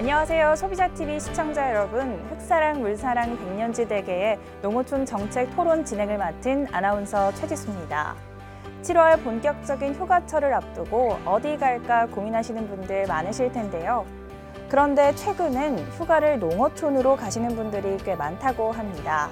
안녕하세요. 소비자TV 시청자 여러분. 흑사랑 물사랑 백년지 대계의 농어촌 정책 토론 진행을 맡은 아나운서 최지수입니다. 7월 본격적인 휴가철을 앞두고 어디 갈까 고민하시는 분들 많으실 텐데요. 그런데 최근엔 휴가를 농어촌으로 가시는 분들이 꽤 많다고 합니다.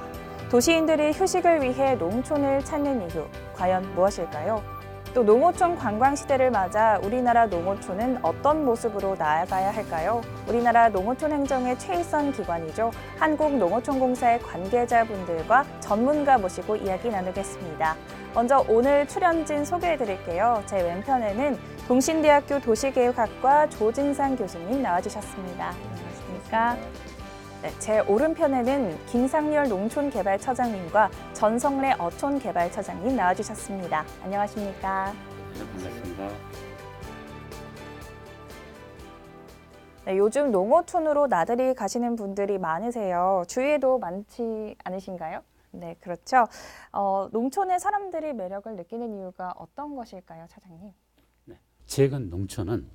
도시인들이 휴식을 위해 농촌을 찾는 이유, 과연 무엇일까요? 또 농어촌 관광 시대를 맞아 우리나라 농어촌은 어떤 모습으로 나아가야 할까요? 우리나라 농어촌 행정의 최일선 기관이죠. 한국농어촌공사의 관계자분들과 전문가 모시고 이야기 나누겠습니다. 먼저 오늘 출연진 소개해 드릴게요. 제 왼편에는 동신대학교 도시계획학과 조진상 교수님 나와주셨습니다. 안녕하십니까? 네, 제 오른편에는 김상열 농촌개발처장님과 전성래 어촌개발처장님 나와주셨습니다. 안녕하십니까? 네, 반갑습니다. 네, 요즘 농어촌으로 나들이 가시는 분들이 많으세요. 주위에도 많지 않으신가요? 네, 그렇죠. 어, 농촌의 사람들이 매력을 느끼는 이유가 어떤 것일까요, 차장님? 최근 농촌은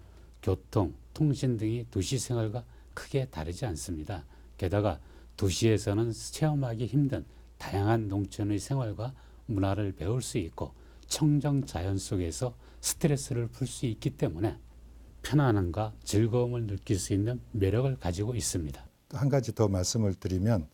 교통, 통신 등이 도시 생활과 크게 다르지 않습니다. 게다가 도시에서는 체험하기 힘든 다양한 농촌의 생활과 문화를 배울 수 있고 청정 자연 속에서 스트레스를 풀 수 있기 때문에 편안함과 즐거움을 느낄 수 있는 매력을 가지고 있습니다. 한 가지 더 말씀을 드리면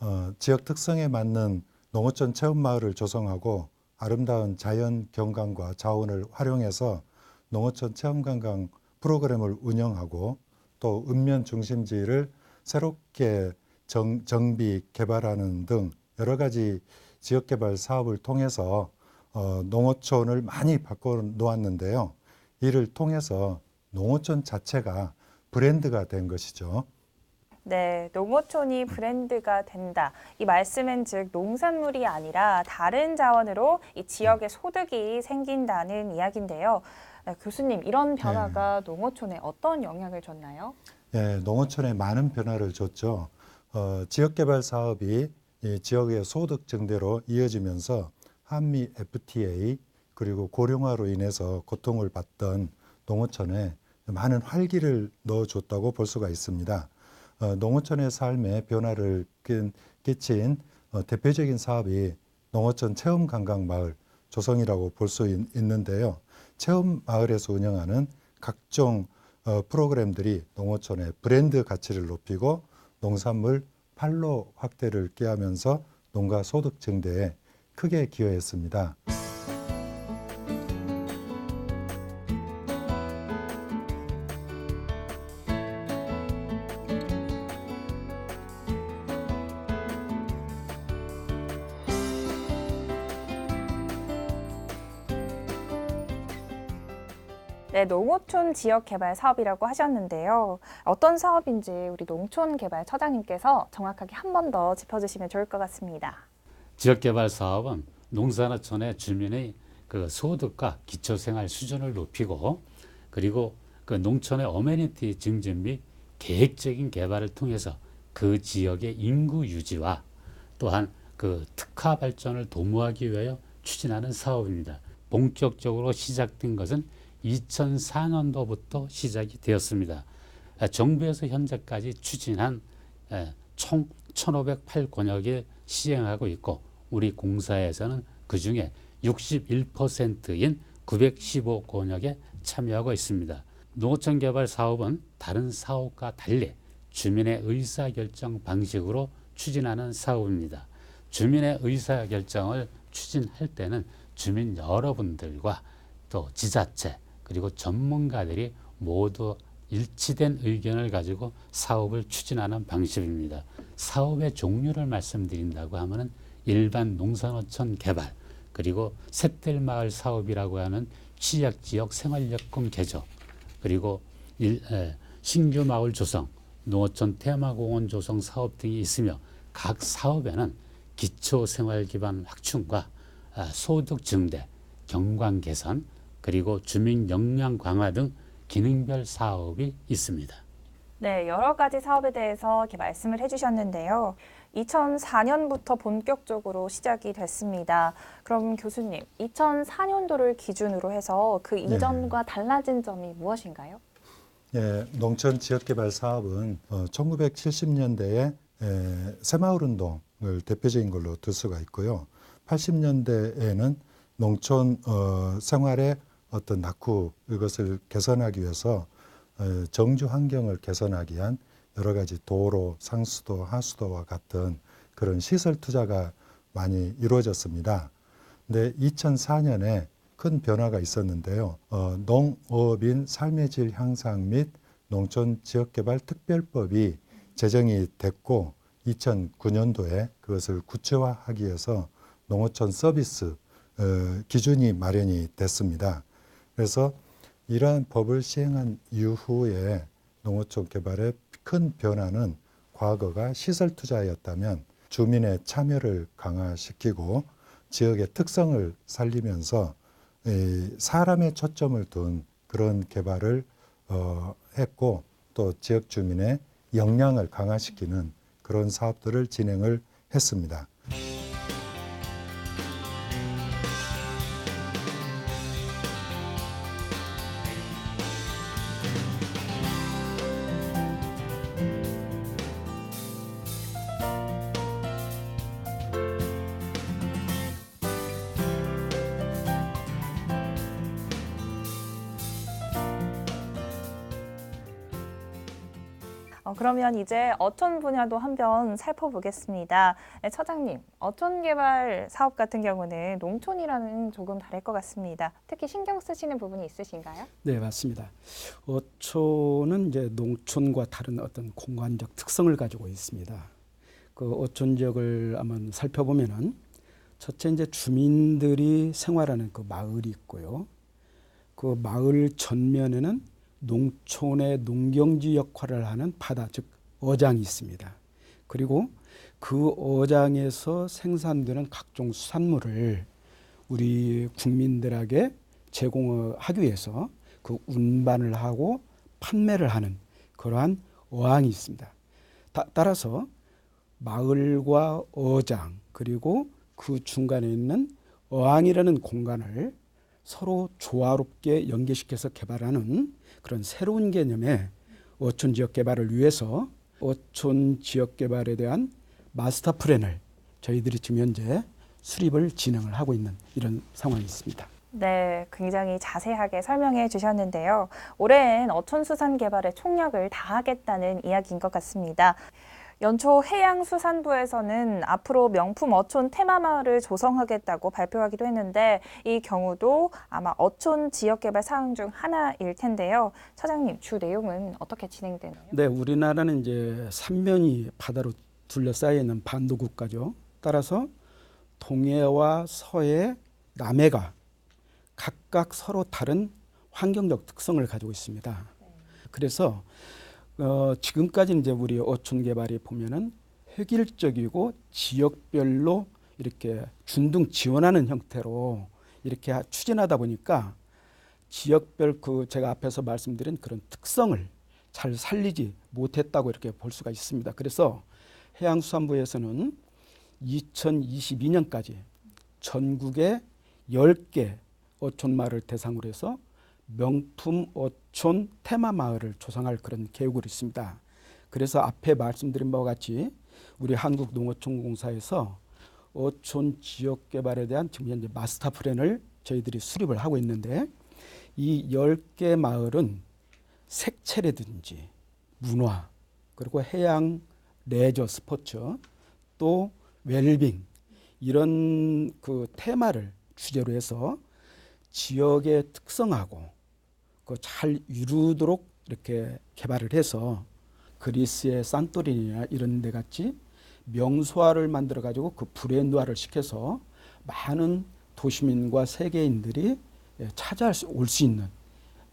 어, 지역 특성에 맞는 농어촌 체험 마을을 조성하고 아름다운 자연 경관과 자원을 활용해서 농어촌 체험 관광 프로그램을 운영하고 또 읍면 중심지를 새롭게 정, 정비 개발하는 등 여러 가지 지역 개발 사업을 통해서 어, 농어촌을 많이 바꿔 놓았는데요. 이를 통해서 농어촌 자체가 브랜드가 된 것이죠. 네, 농어촌이 브랜드가 된다. 이 말씀은 즉 농산물이 아니라 다른 자원으로 이 지역의 소득이 생긴다는 이야기인데요. 네, 교수님, 이런 변화가 농어촌에 어떤 영향을 줬나요? 예, 농어촌에 많은 변화를 줬죠. 어, 지역개발 사업이 이 지역의 소득 증대로 이어지면서 한미 FTA 그리고 고령화로 인해서 고통을 받던 농어촌에 많은 활기를 넣어줬다고 볼 수가 있습니다. 어, 농어촌의 삶에 변화를 끼- 끼친 어, 대표적인 사업이 농어촌 체험 관광 마을 조성이라고 볼 수 있는데요. 체험 마을에서 운영하는 각종 어, 프로그램들이 농어촌의 브랜드 가치를 높이고 농산물 판로 확대를 꾀하면서 농가 소득 증대에 크게 기여했습니다. 농어촌 지역 개발 사업이라고 하셨는데요. 어떤 사업인지 우리 농촌 개발 처장님께서 정확하게 한 번 더 짚어주시면 좋을 것 같습니다. 지역 개발 사업은 농산어촌의 주민의 그 소득과 기초생활 수준을 높이고 그리고 그 농촌의 어메니티 증진 및 계획적인 개발을 통해서 그 지역의 인구 유지와 또한 그 특화 발전을 도모하기 위하여 추진하는 사업입니다. 본격적으로 시작된 것은 2004년도부터 시작이 되었습니다. 아, 정부에서 현재까지 추진한 에, 총 1,508권역에 시행하고 있고 우리 공사에서는 그 중에 61%인 915권역에 참여하고 있습니다. 농어촌 개발 사업은 다른 사업과 달리 주민의 의사결정 방식으로 추진하는 사업입니다. 주민의 의사결정을 추진할 때는 주민 여러분들과 또 지자체 그리고 전문가들이 모두 일치된 의견을 가지고 사업을 추진하는 방식입니다. 사업의 종류를 말씀드린다고 하면은 일반 농산어촌 개발 그리고 샛들마을 사업이라고 하는 취약 지역 생활여건 개조 그리고 일, 에, 신규 마을 조성, 농어촌 테마공원 조성 사업 등이 있으며 각 사업에는 기초 생활 기반 확충과 아, 소득 증대, 경관 개선 그리고 주민 역량 강화 등 기능별 사업이 있습니다. 네, 여러 가지 사업에 대해서 이렇게 말씀을 해주셨는데요. 2004년부터 본격적으로 시작이 됐습니다. 그럼 교수님, 2004년도를 기준으로 해서 그 이전과 달라진 점이 무엇인가요? 예, 농촌 지역개발 사업은 어, 1970년대에 에, 새마을 운동을 대표적인 걸로 들 수가 있고요. 80년대에는 농촌 어, 생활의 어떤 낙후 이것을 개선하기 위해서 어, 정주 환경을 개선하기 위한 여러 가지 도로, 상수도, 하수도와 같은 그런 시설 투자가 많이 이루어졌습니다. 근데 2004년에 큰 변화가 있었는데요. 어, 농업인 삶의 질 향상 및 농촌 지역개발 특별법이 제정이 됐고 2009년도에 그것을 구체화하기 위해서 농어촌 서비스 어, 기준이 마련이 됐습니다. 그래서 이러한 법을 시행한 이후에 농어촌 개발의 큰 변화는 과거가 시설 투자였다면 주민의 참여를 강화시키고 지역의 특성을 살리면서 이 사람의 초점을 둔 그런 개발을 어, 했고 또 지역 주민의 역량을 강화시키는 그런 사업들을 진행을 했습니다. 그러면 이제 어촌 분야도 한번 살펴보겠습니다. 네, 처장님, 어촌 개발 사업 같은 경우는 농촌이라는 조금 다를 것 같습니다. 특히 신경 쓰시는 부분이 있으신가요? 네, 맞습니다. 어촌은 이제 농촌과 다른 어떤 공간적 특성을 가지고 있습니다. 그 어촌 지역을 한번 살펴보면은 첫째 이제 주민들이 생활하는 그 마을이 있고요. 그 마을 전면에는 농촌의 농경지 역할을 하는 바다 즉 어장이 있습니다. 그리고 그 어장에서 생산되는 각종 수산물을 우리 국민들에게 제공하기 위해서 그 운반을 하고 판매를 하는 그러한 어항이 있습니다. 다, 따라서 마을과 어장 그리고 그 중간에 있는 어항이라는 공간을 서로 조화롭게 연계시켜서 개발하는 그런 새로운 개념의 어촌 지역 개발을 위해서 어촌 지역 개발에 대한 마스터 플랜을 저희들이 지금 현재 수립을 진행을 하고 있는 이런 상황이 있습니다. 네, 굉장히 자세하게 설명해 주셨는데요. 올해는 어촌 수산 개발에 총력을 다하겠다는 이야기인 것 같습니다. 연초 해양수산부에서는 앞으로 명품 어촌 테마마을을 조성하겠다고 발표하기도 했는데 이 경우도 아마 어촌 지역개발 사항 중 하나일 텐데요. 처장님, 주 내용은 어떻게 진행되나요? 네, 우리나라는 이제 삼면이 바다로 둘러싸여 있는 반도 국가죠. 따라서 동해와 서해, 남해가 각각 서로 다른 환경적 특성을 가지고 있습니다. 그래서 어, 지금까지 이제 우리 어촌 개발이 보면은 획일적이고 지역별로 이렇게 준등 지원하는 형태로 이렇게 하- 추진하다 보니까 지역별 그 제가 앞에서 말씀드린 그런 특성을 잘 살리지 못했다고 이렇게 볼 수가 있습니다. 그래서 해양수산부에서는 2022년까지 전국에 10개 어촌 마을을 대상으로 해서 명품 어촌 테마 마을을 조성할 그런 계획을 있습니다. 그래서 앞에 말씀드린 바와 같이 우리 한국농어촌공사에서 어촌 지역 개발에 대한 지금 현재 마스터 플랜을 저희들이 수립을 하고 있는데 이 10개 마을은 색채라든지 문화 그리고 해양 레저 스포츠 또 웰빙 이런 그 테마를 주제로 해서 지역의 특성하고 그 잘 이루도록 이렇게 개발을 해서 그리스의 산토리니나 이런 데 같이 명소화를 만들어 가지고 그 브랜드화를 시켜서 많은 도시민과 세계인들이 예, 찾아올 수 있는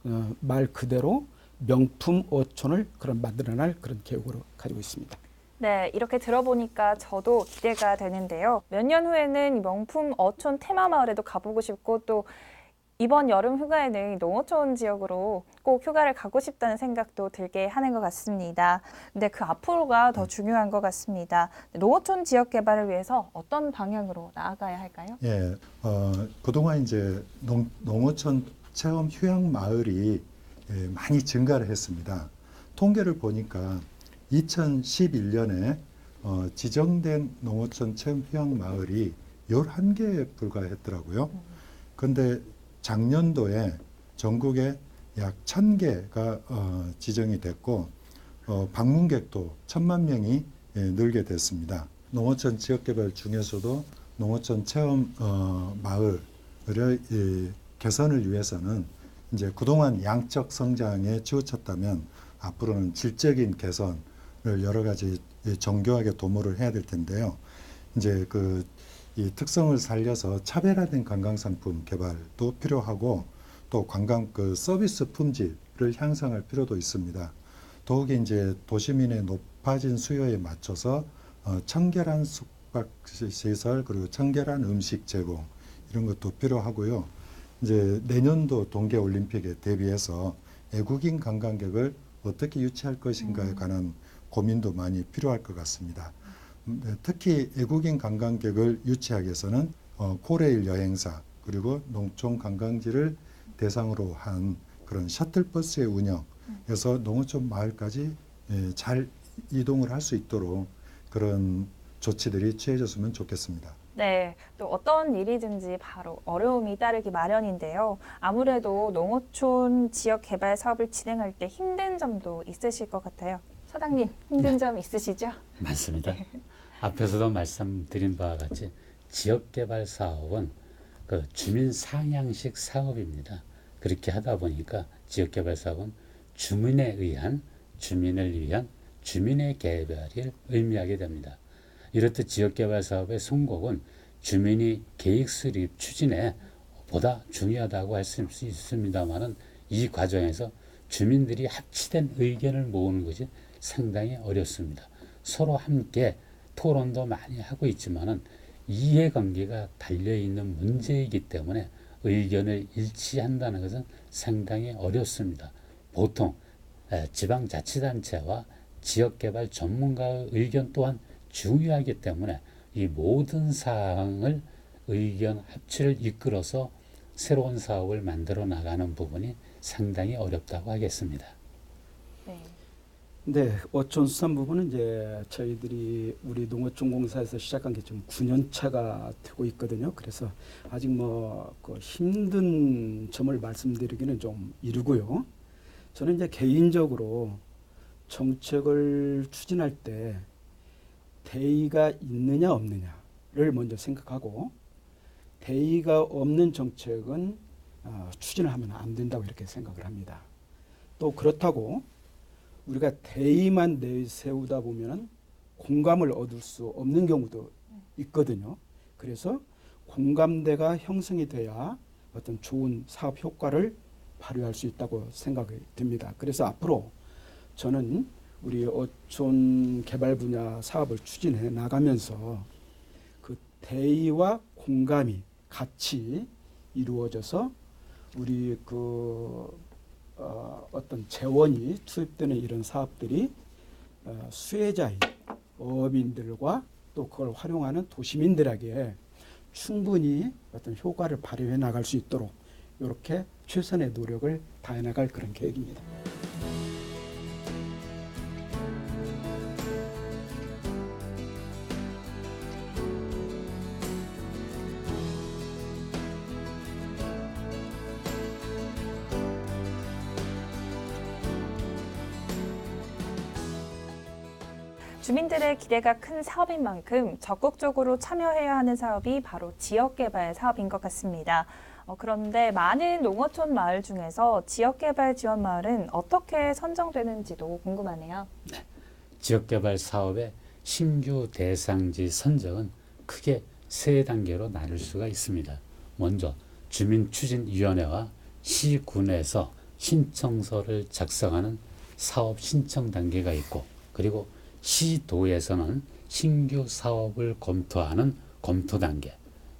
어, 말 그대로 명품 어촌을 그런 만들어낼 그런 계획으로 가지고 있습니다. 네, 이렇게 들어보니까 저도 기대가 되는데요. 몇 년 후에는 이 명품 어촌 테마 마을에도 가보고 싶고 또 이번 여름 휴가에는 농어촌 지역으로 꼭 휴가를 가고 싶다는 생각도 들게 하는 것 같습니다. 근데 그 앞으로가 더 중요한 것 같습니다. 농어촌 지역 개발을 위해서 어떤 방향으로 나아가야 할까요? 예, 어, 그동안 이제 농, 농어촌 체험 휴양 마을이 예, 많이 증가를 했습니다. 통계를 보니까 2011년에 어, 지정된 농어촌 체험 휴양 마을이 11개에 불과했더라고요. 근데 작년도에 전국에 약 1000개가 어, 지정이 됐고 어, 방문객도 천만 명이 예, 늘게 됐습니다. 농어촌 지역개발 중에서도 농어촌 체험 어, 마을을 이, 개선을 위해서는 이제 그동안 양적 성장에 치우쳤다면 앞으로는 질적인 개선을 여러 가지 이 정교하게 도모를 해야 될 텐데요. 이제 그 이 특성을 살려서 차별화된 관광 상품 개발도 필요하고 또 관광 그 서비스 품질을 향상할 필요도 있습니다. 더욱이 이제 도시민의 높아진 수요에 맞춰서 어, 청결한 숙박 시- 시설 그리고 청결한 음식 제공 이런 것도 필요하고요. 이제 내년도 동계 올림픽에 대비해서 외국인 관광객을 어떻게 유치할 것인가에 관한 고민도 많이 필요할 것 같습니다. 음, 네, 특히 외국인 관광객을 유치하기 위해서는 어, 코레일 여행사 그리고 농촌 관광지를 대상으로 한 그런 셔틀버스의 운영에서 농어촌 마을까지 예, 잘 이동을 할 수 있도록 그런 조치들이 취해졌으면 좋겠습니다. 네, 또 어떤 일이든지 바로 어려움이 따르기 마련인데요. 아무래도 농어촌 지역 개발 사업을 진행할 때 힘든 점도 있으실 것 같아요. 사장님, 힘든 점 있으시죠? 많습니다. 앞에서도 말씀드린 바와 같이 지역개발 사업은 그 주민 상향식 사업입니다. 그렇게 하다 보니까 지역개발 사업은 주민에 의한 주민을 위한 주민의 개발을 의미하게 됩니다. 이렇듯 지역개발 사업의 성공은 주민이 계획 수립 추진에 보다 중요하다고 할 수 있습니다만은 이 과정에서 주민들이 합치된 의견을 모으는 것이 상당히 어렵습니다. 서로 함께 토론도 많이 하고 있지만은 이해관계가 달려 있는 문제이기 때문에 의견을 일치한다는 것은 상당히 어렵습니다. 보통 에, 지방자치단체와 지역개발 전문가의 의견 또한 중요하기 때문에 이 모든 사항을 의견 합치를 이끌어서 새로운 사업을 만들어 나가는 부분이 상당히 어렵다고 하겠습니다. 네. 네, 어촌 수산 부분은 이제 저희들이 우리 농어촌공사에서 시작한 게 지금 9년 차가 되고 있거든요. 그래서 아직 뭐 그 힘든 점을 말씀드리기는 좀 이르고요. 저는 이제 개인적으로 정책을 추진할 때 대의가 있느냐 없느냐를 먼저 생각하고 대의가 없는 정책은 어, 추진을 하면 안 된다고 이렇게 생각을 합니다. 또 그렇다고 우리가 대의만 내세우다 보면은 공감을 얻을 수 없는 경우도 있거든요. 그래서 공감대가 형성이 돼야 어떤 좋은 사업 효과를 발휘할 수 있다고 생각이 듭니다. 그래서 앞으로 저는 우리 어촌 개발 분야 사업을 추진해 나가면서 그 대의와 공감이 같이 이루어져서 우리 그 어, 어떤 재원이 투입되는 이런 사업들이 어, 수혜자인 어민들과 또 그걸 활용하는 도시민들에게 충분히 어떤 효과를 발휘해 나갈 수 있도록 이렇게 최선의 노력을 다해 나갈 그런 계획입니다. 주민들의 기대가 큰 사업인 만큼 적극적으로 참여해야 하는 사업이 바로 지역개발 사업인 것 같습니다. 어, 그런데 많은 농어촌 마을 중에서 지역개발 지원 마을은 어떻게 선정되는지도 궁금하네요. 지역개발 사업의 신규 대상지 선정은 크게 세 단계로 나눌 수가 있습니다. 먼저 주민추진위원회와 시군에서 신청서를 작성하는 사업 신청 단계가 있고 그리고 시도에서는 신규 사업을 검토하는 검토 단계,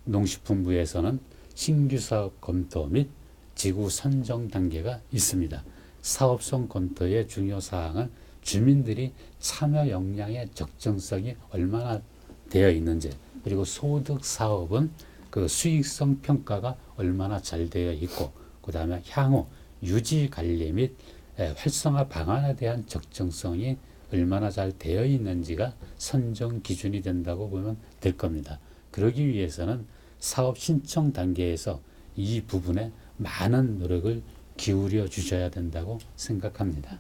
농식품부에서는 신규 사업 검토 및 지구 선정 단계가 있습니다. 사업성 검토의 중요 사항은 주민들이 참여 역량의 적정성이 얼마나 되어 있는지 그리고 소득 사업은 그 수익성 평가가 얼마나 잘 되어 있고 그 다음에 향후 유지 관리 및 에, 활성화 방안에 대한 적정성이 얼마나 잘 되어 있는지가 선정 기준이 된다고 보면 될 겁니다. 그러기 위해서는 사업 신청 단계에서 이 부분에 많은 노력을 기울여 주셔야 된다고 생각합니다.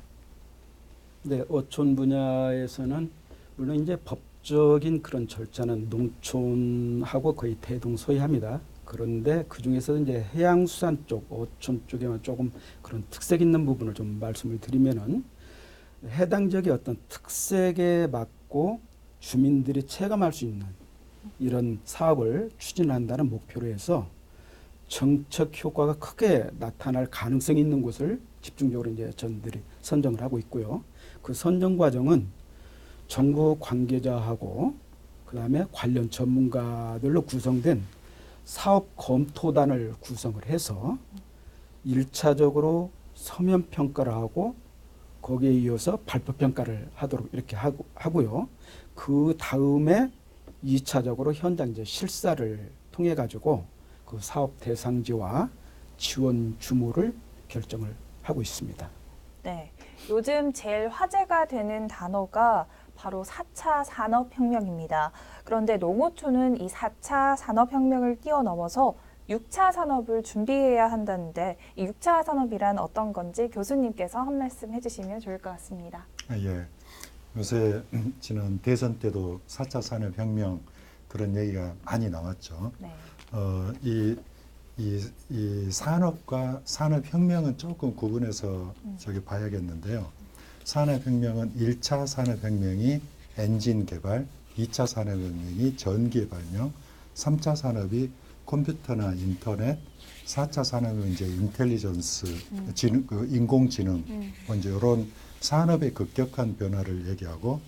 네, 어촌 분야에서는 물론 이제 법적인 그런 절차는 농촌하고 거의 대동소이합니다. 그런데 그 중에서 이제 해양수산 쪽, 어촌 쪽에만 조금 그런 특색 있는 부분을 좀 말씀을 드리면은 해당 지역의 어떤 특색에 맞고 주민들이 체감할 수 있는 이런 사업을 추진한다는 목표로 해서 정책 효과가 크게 나타날 가능성이 있는 곳을 집중적으로 이제 전들이 선정을 하고 있고요. 그 선정 과정은 정부 관계자하고 그다음에 관련 전문가들로 구성된 사업 검토단을 구성을 해서 일차적으로 서면 평가를 하고 거기에 이어서 발표 평가를 하도록 이렇게 하고 하고요. 그 다음에 이차적으로 현장 이제 실사를 통해 가지고 그 사업 대상지와 지원 규모를 결정을 하고 있습니다. 네. 요즘 제일 화제가 되는 단어가 바로 4차 산업혁명입니다. 그런데 농어촌은 이 4차 산업혁명을 뛰어넘어서 6차 산업을 준비해야 한다는데 이 6차 산업이란 어떤 건지 교수님께서 한 말씀 해주시면 좋을 것 같습니다. 아, 예. 요새 지난 대선 때도 4차 산업혁명 그런 얘기가 많이 나왔죠. 네. 어, 이, 이, 이 산업과 산업혁명은 조금 구분해서 저기 봐야겠는데요. 산업혁명은 1차 산업혁명이 엔진 개발, 2차 산업혁명이 전기 발명, 3차 산업이 컴퓨터나 인터넷, 4차 산업은 이제 인텔리전스, 지능, 그 인공지능, 뭐 이제 이런 산업의 급격한 변화를 얘기하고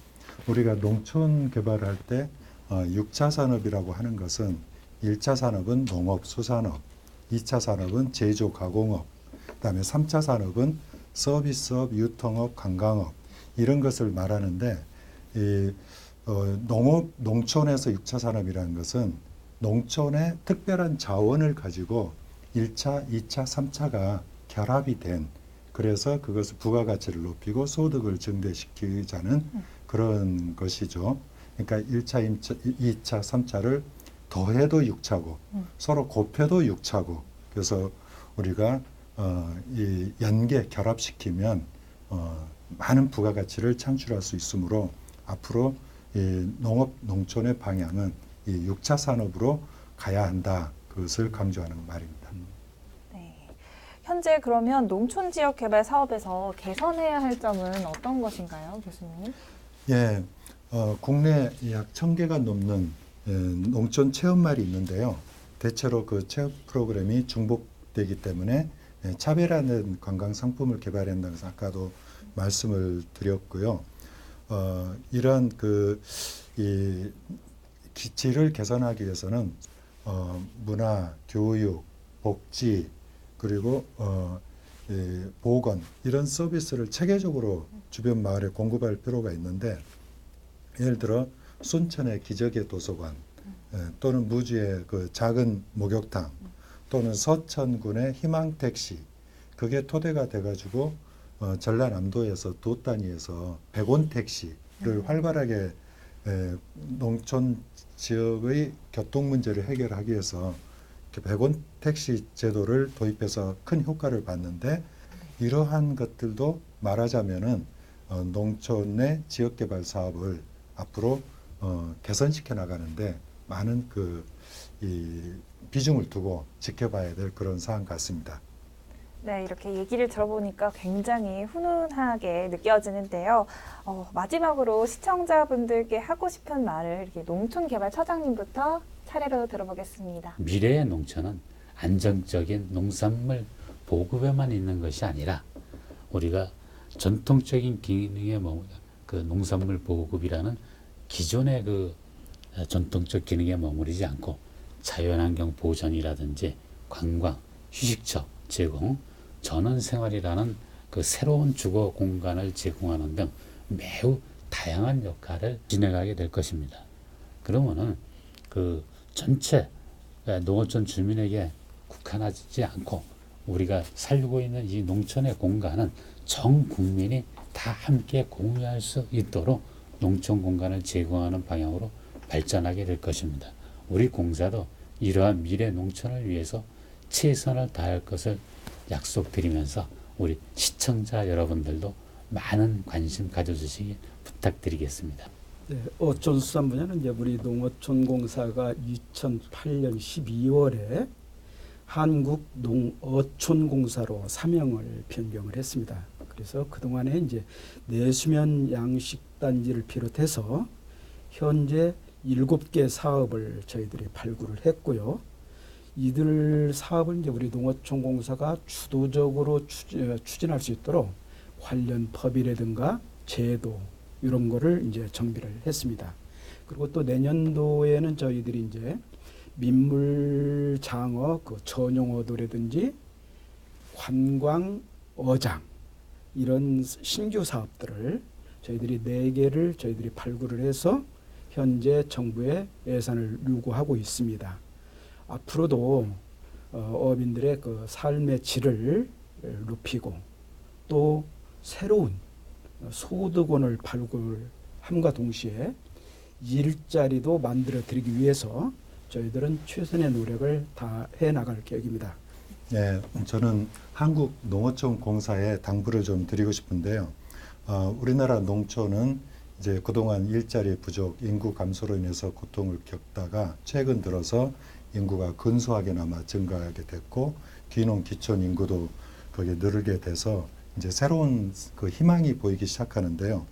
우리가 농촌 개발할 때 어, 6차 산업이라고 하는 것은 1차 산업은 농업, 수산업, 2차 산업은 제조, 가공업, 그다음에 3차 산업은 서비스업, 유통업, 관광업 이런 것을 말하는데 이 어, 농업, 농촌에서 6차 산업이라는 것은 농촌의 특별한 자원을 가지고 1차, 2차, 3차가 결합이 된 그래서 그것을 부가가치를 높이고 소득을 증대시키자는 그런 것이죠. 그러니까 1차, 2차, 3차를 더해도 6차고 서로 곱해도 6차고 그래서 우리가 어, 이 연계 결합시키면 어, 많은 부가가치를 창출할 수 있으므로 앞으로 이 농업 농촌의 방향은 이 6차 산업으로 가야 한다. 그것을 강조하는 말입니다. 네. 현재 그러면 농촌 지역 개발 사업에서 개선해야 할 점은 어떤 것인가요, 교수님? 예, 어, 국내 약 천개가 넘는 예, 농촌 체험말이 있는데요. 대체로 그 체험 프로그램이 중복되기 때문에 예, 차별화된 관광 상품을 개발한다는 것을 아까도 말씀을 드렸고요. 어, 이런 그, 이, 기질을 개선하기 위해서는 어, 문화, 교육, 복지, 그리고 어, 이, 보건 이런 서비스를 체계적으로 주변 마을에 공급할 필요가 있는데 예를 들어 순천의 기적의 도서관 예, 또는 무주의 그 작은 목욕탕 또는 서천군의 희망 택시 그게 토대가 돼가지고 어, 전라남도에서 도 단위에서 백원 택시를 활발하게 에, 농촌 지역의 교통 문제를 해결하기 위해서 백원 택시 제도를 도입해서 큰 효과를 봤는데 이러한 것들도 말하자면은 어, 농촌의 지역 개발 사업을 앞으로 어, 개선시켜 나가는데 많은 그 이 비중을 두고 지켜봐야 될 그런 사안 같습니다. 네, 이렇게 얘기를 들어보니까 굉장히 훈훈하게 느껴지는데요. 어, 마지막으로 시청자분들께 하고 싶은 말을 이렇게 농촌개발처장님부터 차례로 들어보겠습니다. 미래의 농촌은 안정적인 농산물 보급에만 있는 것이 아니라 우리가 전통적인 기능에 뭐, 그 농산물 보급이라는 기존의 그 전통적 기능에 머무르지 않고 자연환경 보전이라든지 관광, 휴식처 제공, 전원 생활이라는 그 새로운 주거 공간을 제공하는 등 매우 다양한 역할을 진행하게 될 것입니다. 그러면은 그 전체 농어촌 주민에게 국한하지 않고 우리가 살고 있는 이 농촌의 공간은 전 국민이 다 함께 공유할 수 있도록 농촌 공간을 제공하는 방향으로 발전하게 될 것입니다. 우리 공사도 이러한 미래 농촌을 위해서 최선을 다할 것을 약속드리면서 우리 시청자 여러분들도 많은 관심 가져주시기 부탁드리겠습니다. 네, 어촌수산 분야는 이제 우리 농어촌공사가 2008년 12월에 한국 농어촌공사로 사명을 변경을 했습니다. 그래서 그 동안에 이제 내수면 양식단지를 비롯해서 현재 일곱 개 사업을 저희들이 발굴을 했고요. 이들 사업을 이제 우리 농어촌공사가 주도적으로 추진, 추진할 수 있도록 관련 법이라든가 제도 이런 거를 이제 정비를 했습니다. 그리고 또 내년도에는 저희들이 이제 민물 장어 그 전용어도라든지 관광 어장 이런 신규 사업들을 저희들이 네 개를 저희들이 발굴을 해서 현재 정부에 예산을 요구하고 있습니다. 앞으로도 어, 어민들의 그 삶의 질을 높이고 또 새로운 소득원을 발굴함과 동시에 일자리도 만들어 드리기 위해서 저희들은 최선의 노력을 다해 나갈 계획입니다. 네, 저는 한국 농어촌 공사에 당부를 좀 드리고 싶은데요. 어, 우리나라 농촌은 이제 그동안 일자리 부족, 인구 감소로 인해서 고통을 겪다가 최근 들어서 인구가 근소하게나마 증가하게 됐고 귀농 기촌 인구도 거기에 늘게 돼서 이제 새로운 그 희망이 보이기 시작하는데요.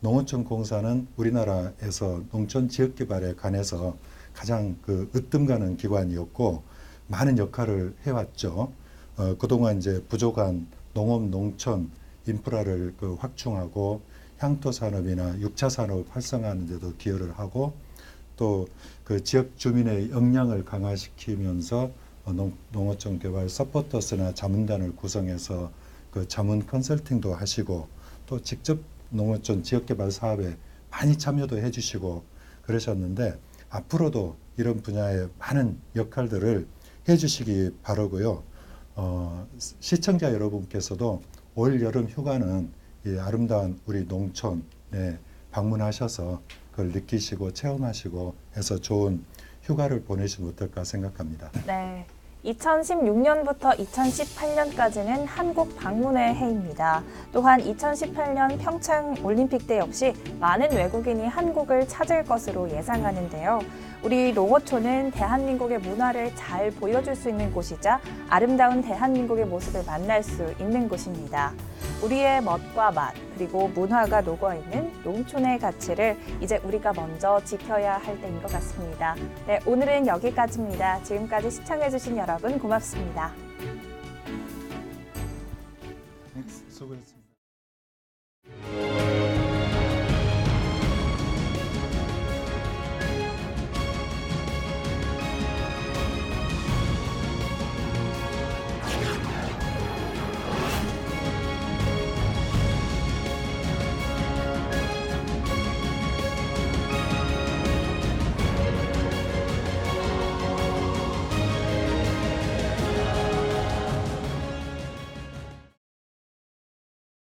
농어촌 공사는 우리나라에서 농촌 지역 개발에 관해서 가장 그 으뜸 가는 기관이었고 많은 역할을 해왔죠. 어, 그동안 이제 부족한 농업 농촌 인프라를 그 확충하고 향토 산업이나 육차 산업 활성화하는 데도 기여를 하고 또 그 지역 주민의 역량을 강화시키면서 어, 농, 농어촌 개발 서포터스나 자문단을 구성해서 그 자문 컨설팅도 하시고 또 직접 농어촌 지역 개발 사업에 많이 참여도 해주시고 그러셨는데 앞으로도 이런 분야의 많은 역할들을 해주시기 바라고요. 어, 시청자 여러분께서도 올 여름 휴가는 이 아름다운 우리 농촌에 방문하셔서 그걸 느끼시고 체험하시고 해서 좋은 휴가를 보내시면 어떨까 생각합니다. 네. 2016년부터 2018년까지는 한국 방문의 해입니다. 또한 2018년 평창 올림픽 때 역시 많은 외국인이 한국을 찾을 것으로 예상하는데요. 우리 농어촌은 대한민국의 문화를 잘 보여줄 수 있는 곳이자 아름다운 대한민국의 모습을 만날 수 있는 곳입니다. 우리의 멋과 맛, 그리고 문화가 녹아있는 농촌의 가치를 이제 우리가 먼저 지켜야 할 때인 것 같습니다. 네, 오늘은 여기까지입니다. 지금까지 시청해주신 여러분 고맙습니다. 수고했습니다.